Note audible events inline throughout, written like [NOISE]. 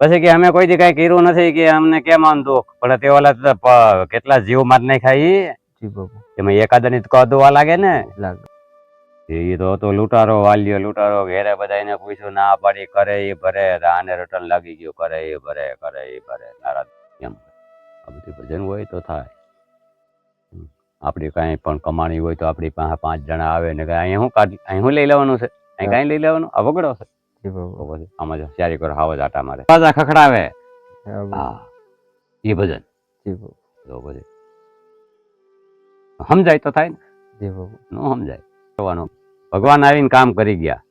પછી કે અમે કોઈ કઈ કર્યું નથી કે અમને કેમ આમ દુઃખ? પણ તે ઓલા કેટલા જીવ માર નહીં ખાઈ એમાં એકાદની કદવા લાગે ને? એ તો તો લૂંટારો વાલ્યો લૂંટારો ઘેરે બધા એને પૂછ્યું ના પાડી કરે એ ભરે. રાને રટન લાગી ગયું કરે એ ભરે કરે એ ભરે. નારાજ એમ. આ બધું ભજન હોય તો થાય. આપણી કાંઈ પણ કમાણી હોય તો આપણી પાસે પાંચ જણા આવે ને કાંઈ. અહીં શું કાઢ અહીં શું લઈ લેવાનું છે? અહીં કાંઈ લઈ લેવાનું? આ વગડો છે? તો પછી આમાં જો કરો હાવ જ આટા મારે. પાછા ખખડાવે. હા એ ભજન. તો પછી સમજાય તો થાય ને? જી ન સમજાય. કરવાનું ભગવાન આવીને કામ કરી ગયા.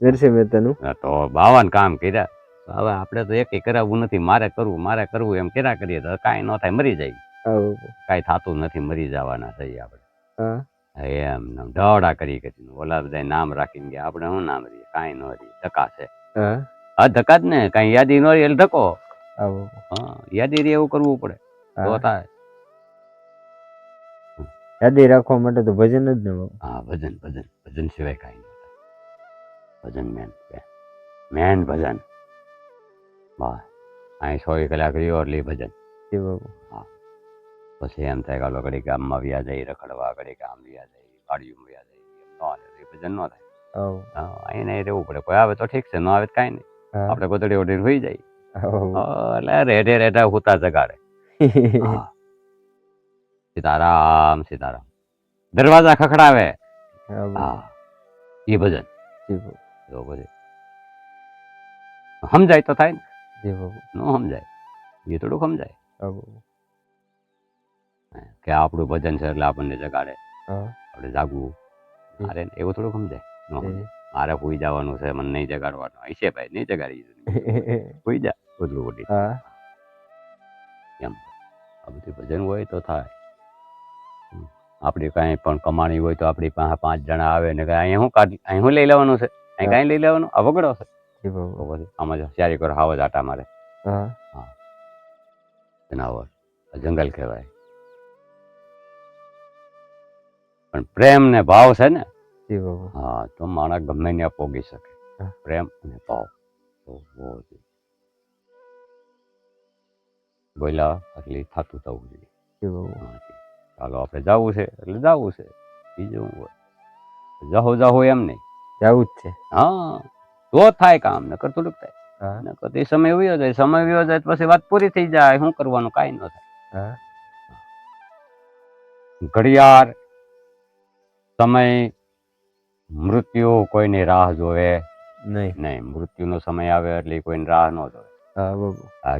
નરસિંહ મહેતાનું? તો બાવાન કામ કર્યા. હવે આપણે તો એક કરાવવું નથી. મારે કરવું મારે કરવું એમ કર્યા કરીએ તો કાંઈ ન થાય મરી જાય. કાંઈ થતું નથી મરી જવાના થઈ આપણે. હા. એમ નામ ઢવડા કરી કરીને ઓલા બધા નામ રાખીને ગયા. આપણે શું નામ રહીએ? કાંઈ ન રહી ધક્કા છે. હા? ધક્કા જ ને. કાંઈ યાદી ન રહી એટલે ધક્કો. હા યાદી રહી એવું કરવું પડે. તો થાય. યાદી રાખવા માટે તો ભજન જ ને હા ભજન ભજન. ભજન સિવાય કાંઈ નહીં ભજન મેન મેન ભજન. બસ. અહીં સો કલાક રહ્યો એટલે ભજન. હા. પછી એમ થાય કે ઘડીક ગામમાં વ્યા જાય રખડવા ઘડીક આમ વ્યા જાય વાડીયું વ્યા જાય ન ભજન ન થાય. હા બાપુ. અહીં નહીં રહેવું પડે. કોઈ આવે તો ઠીક છે ન આવે તો કાંઈ નહીં. આપણે ગોદડી ઓઢી હોઈ જાય એટલે રેઢે રેઢા હુતા જગાડે. [LAUGHS] સીતારામ સીતારામ. દરવાજા ખખડાવે. હા. એ ભજન. તો સમજાય તો થાય ને. ન સમજાય. એ થોડુંક સમજાય. કે આપણું ભજન છે એટલે આપણને જગાડે. આપણે જાગવું. મારે એવું થોડું સમજાય. મારે હોઈ જવાનું છે મને નહીં જગાડવાનું. હશે ભાઈ નહીં જગાડી [LAUGHS] હોઈ જા બધું ઉડી. એમ. આ બધું ભજન હોય તો થાય. આપણી કાંઈ પણ કમાણી હોય તો આપણી પાસે પાંચ જણા આવે ને કાંઈ અહીં શું કાઢ અહીં હું લઈ લેવાનું છે? અહીં કાંઈ લઈ લેવાનું? આ વગડો છે. આમાં જો કરો હાવ જ આટા મારે. હા. જનાવર જંગલ કહેવાય. પણ પ્રેમ ને ભાવ છે ને હા તો માણસ ગમે ત્યાં પોગી શકે. પ્રેમ અને ભાવ. તો બહુ બોલ્યા એટલે થતું થવું જોઈએ. ચાલો આપણે જવું છે એટલે જવું છે. બીજું હોય. જાહો જાહો એમ નહીં. જવું જ છે. હા તો થાય કામ નકર થોડુંક થાય. હા. નકર તો સમય વયો જાય. સમય વયો જાય પછી વાત પૂરી થઈ જાય. શું કરવાનું? કાંઈ ન થાય. હા. ઘડિયાળ સમય મૃત્યુ કોઈની રાહ જોવે? નહીં. નહીં મૃત્યુનો સમય આવે એટલે કોઈની રાહ ન જોવે.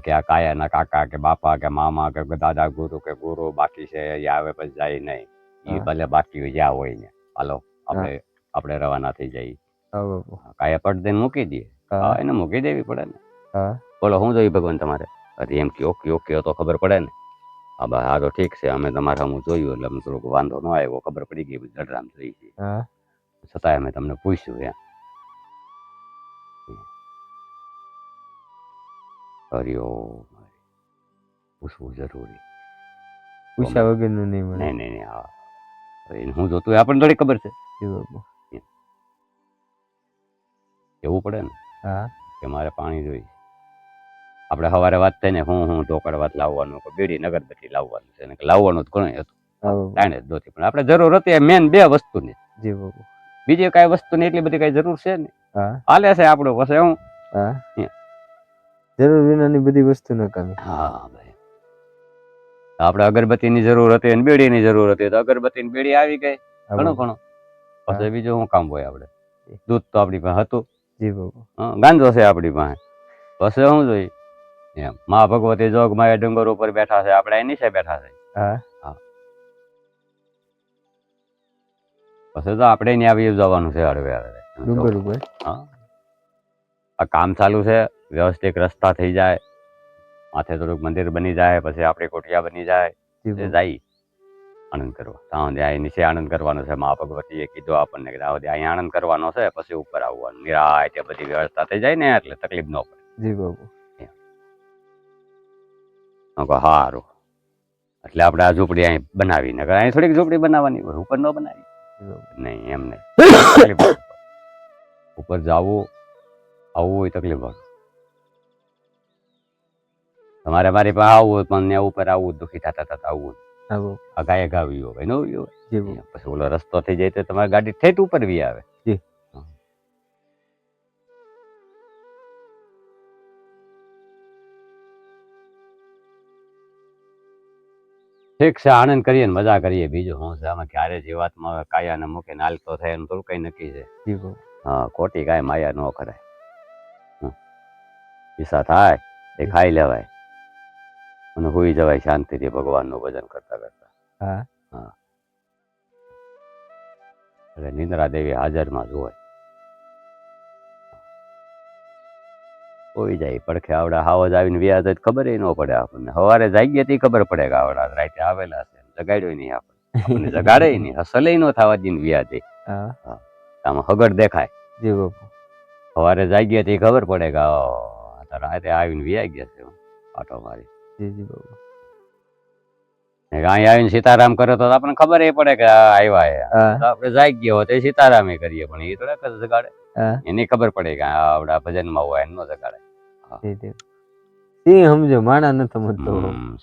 કે આ કાયાના કાકા કે બાપા કે મામા કે દાદા ગુરુ કે ગુરુ બાકી છે એ આવે પછી જાય નહીં. એ ભલે બાકી હોય જ્યાં હોય ને. હાલો આપણે આપણે રવાના થઈ જઈએ. કાયા દઈને મૂકી દઈએ. એને મૂકી દેવી પડે ને. બોલો હું જોઈ ભગવાન તમારે? અરે એમ કયો કયો કયો તો ખબર પડે ને. હા બા હા તો ઠીક છે. અમે તમારા હું જોયું એટલે અમને થોડોક વાંધો ન આવ્યો. ખબર પડી ગઈ જડરામ થઈ છે. છતાંય અમે તમને પૂછ્યું એમ. હરિઓમ પૂછવું જરૂરી. પૂછ્યા વગરનું નહીં મળે. નહીં નહીં હા. એને હું જોતું હોય આપણને થોડી ખબર છે. એવું પડે ને હા. કે મારે પાણી જોઈએ. આપણે સવારે વાત થઈ ને હું હું ઢોકળ વાત લાવવાનું કે બીડી નગરબત્તી લાવવાનું છે. લાવવાનું જ ઘણું હતું? જ દોતી પણ આપણે જરૂર હતી મેન બે વસ્તુની. બીજી કાંઈ વસ્તુની એટલી બધી કાંઈ જરૂર છે ને હાલે છે આપણું પછી હું. જરૂર વિનાની બધી વસ્તુ ન કમી. હા ભાઈ. આપણે અગરબત્તીની જરૂર હતી અને બીડીની જરૂર હતી. તો અગરબત્તી ની બીડી આવી ગઈ. ઘણો ઘણું. પછી બીજું શું કામ હોય આપણે? દૂધ તો આપણી પાસે હતું. જી બાબુ હં, ગાંજો છે આપણી પાસે. પછી શું જોઈએ એમ. મા ભગવતી જોગમાં એ ડુંગર ઉપર બેઠા છે. આપણે એની છે બેઠા છે. હા. પછી તો આપણે ત્યાં આવી જવાનું છે હળવે હળવે. ડુંગર ઉપર? હા. આ કામ ચાલુ છે. વ્યવસ્થિત રસ્તા થઈ જાય. માથે થોડુંક મંદિર બની જાય. પછી આપણી કોઠિયા બની જાય. જાય. આનંદ કરવા. ત્યાં સુધી નીચે આનંદ કરવાનો છે. મા ભગવતીએ કીધું આપણને કે ત્યાં અહીં આનંદ કરવાનો છે. પછી ઉપર આવવાનું. નિરાય તે બધી વ્યવસ્થા થઈ જાય ને એટલે તકલીફ ન પડે. જી હું સારું એટલે આપણે આ ઝૂંપડી અહીં બનાવી. ને અહીં થોડીક ઝૂંપડી બનાવવાની હોય. ઉપર ન બનાવી. નહીં એમ નહીં. ઉપર જવું આવવું હોય તકલીફ હોય. તમારે મારી પાસે આવવું હોય પણ ને ઉપર આવવું દુઃખી થતા થતા આવવું અગાય અગાવ્યું હોય નવ્યું હોય? પછી ઓલો રસ્તો થઈ જાય તો તમારે ગાડી ઠેઠ ઉપર બી આવે. ઠીક છે આનંદ કરીએ ને મજા કરીએ. બીજું હું છે? આમાં ક્યારે જીવાતમાં કાયાને મૂકે નાલ તો થાય એનું થોડું કઈ નક્કી છે. હા ખોટી કાંઈ માયા ન કરાય. ઈચ્છા થાય એ ખાઈ લેવાય. અને હોઈ જવાય શાંતિથી ભગવાનનું ભજન કરતા કરતા. હા. એટલે નિંદ્રા દેવી હાજરમાં જ હોઈ જાય પડખે આવડા હાવજ આવીને વ્યાજ જાય ખબર ન પડે આપણને. સવારે જાગીએ તો ખબર પડે કે આવડા રાતે આવેલા છે. જગાડ્યો નહીં આપણને. આપણને જગાડે નહીં. હસલે ન થવા દઈને વ્યા જાય. આમાં હગડ દેખાય. જી બાપુ. સવારે જાગીએ તો ખબર પડે કે રાતે આવીને વ્યા ગયા છે આટો મારી. જી જી બાપુ. અહીં આવીને સીતારામ કરે તો આપણને ખબર એ પડે કે આવ્યા. આપણે જાગીએ હોય તો સીતારામે કરીએ પણ એ થોડાક જગાડે. એની ખબર પડે કે આ ભજનમાં હોય એનો જગાડે. સિંહ સમજો માણા ન સમજતો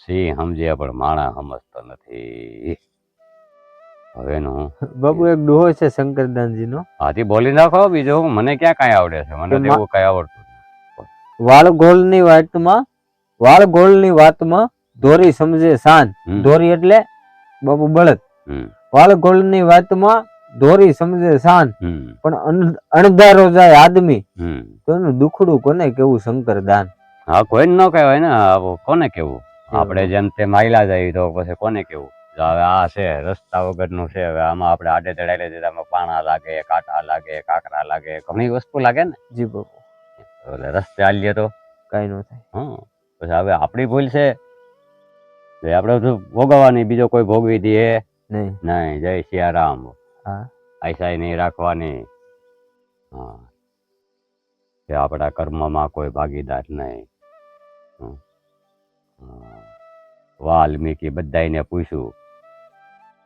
સિંહ સમજે પણ માણા સમજતો નથી. હવેનું બાબુ એક ડોહો છે શંકરદાનજી નો હાથી બોલી નાખો બીજો મને ક્યાં કઈ આવડે છે? મને એવું કઈ આવડતું વાળ ગોળની વાતમાં વાળગોળની વાતમાં ધોરી સમજે શાન ધોરી એટલે બાપુ બળદ. વાળગોળની વાતમાં ધોરી સમજે શાન પણ અણધારો જાય આદમી. તો એનું દુખડું કોને કેવું શંકર દાન? હા કોઈ ન કહેવાય ને કોને કેવું? આપણે જેમ તે માયલા જાય તો પછી કોને કેવું? હવે આ છે રસ્તા વગરનું છે હવે આમાં આપણે આડે ચડાઈ લીધા આમાં પાણા લાગે કાંટા લાગે કાંકરા લાગે ઘણી વસ્તુ લાગે ને. જી બાપુ. એટલે રસ્તે આલીએ તો. કઈ ન થાય. હં પછી હવે આપણી ભૂલ છે એટલે આપણે ભોગવવાની બીજો કોઈ ભોગવી દે નહીં. નહીં જય સિયારામ. હા. આયસાઈ નહીં રાખવાની. હા. કે આપણા કર્મમાં કોઈ ભાગીદાર નહીં. વાલ્મીકી બધાયને પૂછ્યું.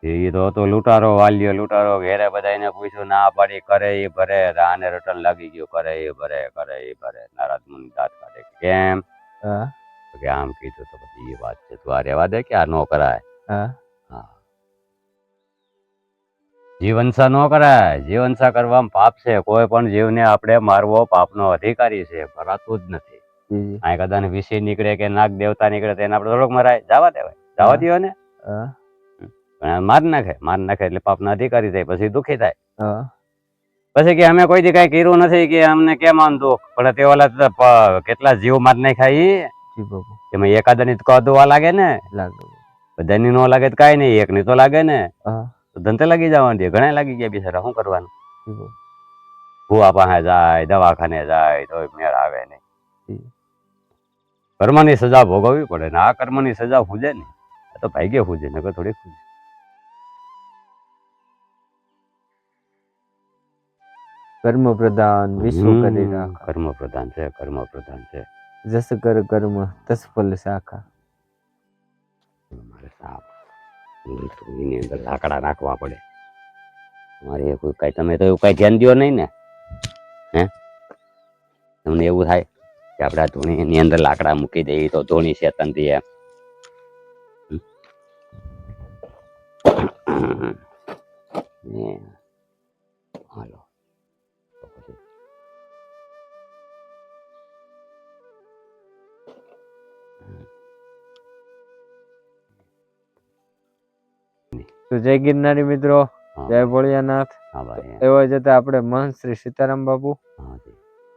એ તો હતો લૂંટારો વાલ્યો લૂંટારો ઘેરે બધાને પૂછ્યું ના પાડી કરે એ ભરે રાને રટન લાગી ગયું કરે એ ભરે કરે એ ભરે. નારાજ મુનિ દાંત કાઢે. કેમ? હા. તો કે આમ કીધું તો પછી એ વાત છે તું આ રહેવા દે કે આ નો કરાય. હા. જીવનસા નો કરાય. જીવનસા કરવામાં પાપ છે. કોઈ પણ જીવને આપણે મારવો પાપનો અધિકારી છે. ભરાતું જ નથી. આ કદાચ વિષય નીકળે કે નાગ દેવતા નીકળે તેને આપણે થોડોક મરાય. જવા દેવાય. જવા. દો ને પણ માર નાખે. માર નાખે એટલે પાપના અધિકારી થાય પછી દુઃખી થાય. પછી કે અમે કોઈ દી કઈ કર્યું નથી કે અમને કેમ આમ દુઃખ? પણ તે ઓલા કેટલા જીવ માર નાખ્યા જી બાપુ એમાં એકાદાની તો કદવા લાગે ને? લાગે. બધાની નો લાગે તો કાંઈ નહીં એકની તો લાગે ને. તો ધંધે લાગી જવાનું છે ઘણા લાગી ગયા બિચારા શું કરવાનું? ભૂવા પાસે જાય દવાખાને જાય તો મેળ આવે નહીં. કર્મની સજા ભોગવવી પડે ને આ કર્મની સજા હુજે ને. આ તો ભાગ્ય હુજે નકર થોડી હુજે કર્મ પ્રધાન વિશ્વ કરી કર્મ પ્રધાન છે કર્મ પ્રધાન છે. જસ કર કર્મ તસ શાખા મારે સાપ એની અંદર લાકડા નાખવા પડે મારે કોઈ કાંઈ તમે તો એવું કાંઈ ધ્યાન દ્યો નહીં ને હે તમને એવું થાય કે આપણે આ અંદર લાકડા મૂકી દઈએ તો ધૂણી ચેતનથી એમ ને, હાલો તો જય ગિરનારી મિત્રો જય ભોળિયાનાથ. એવો જતા આપણે મહંત શ્રી સીતારામ બાપુ.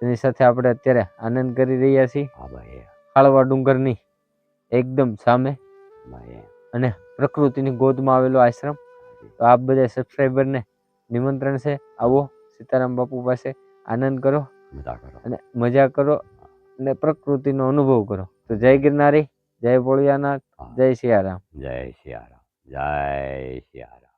એની સાથે આપણે અત્યારે આનંદ કરી રહ્યા છીએ. ખાળવા ડુંગરની એકદમ સામે. અને પ્રકૃતિની ગોદમાં આવેલો આશ્રમ. તો આપ બધા સબસ્ક્રાઈબરને નિમંત્રણ છે. આવો સીતારામ બાપુ પાસે આનંદ કરો અને મજા કરો અને પ્રકૃતિનો અનુભવ કરો. તો જય ગિરનારી જય ભોળિયાનાથ. જય સિયારામ. જય સિયારામ. જય સિયારામ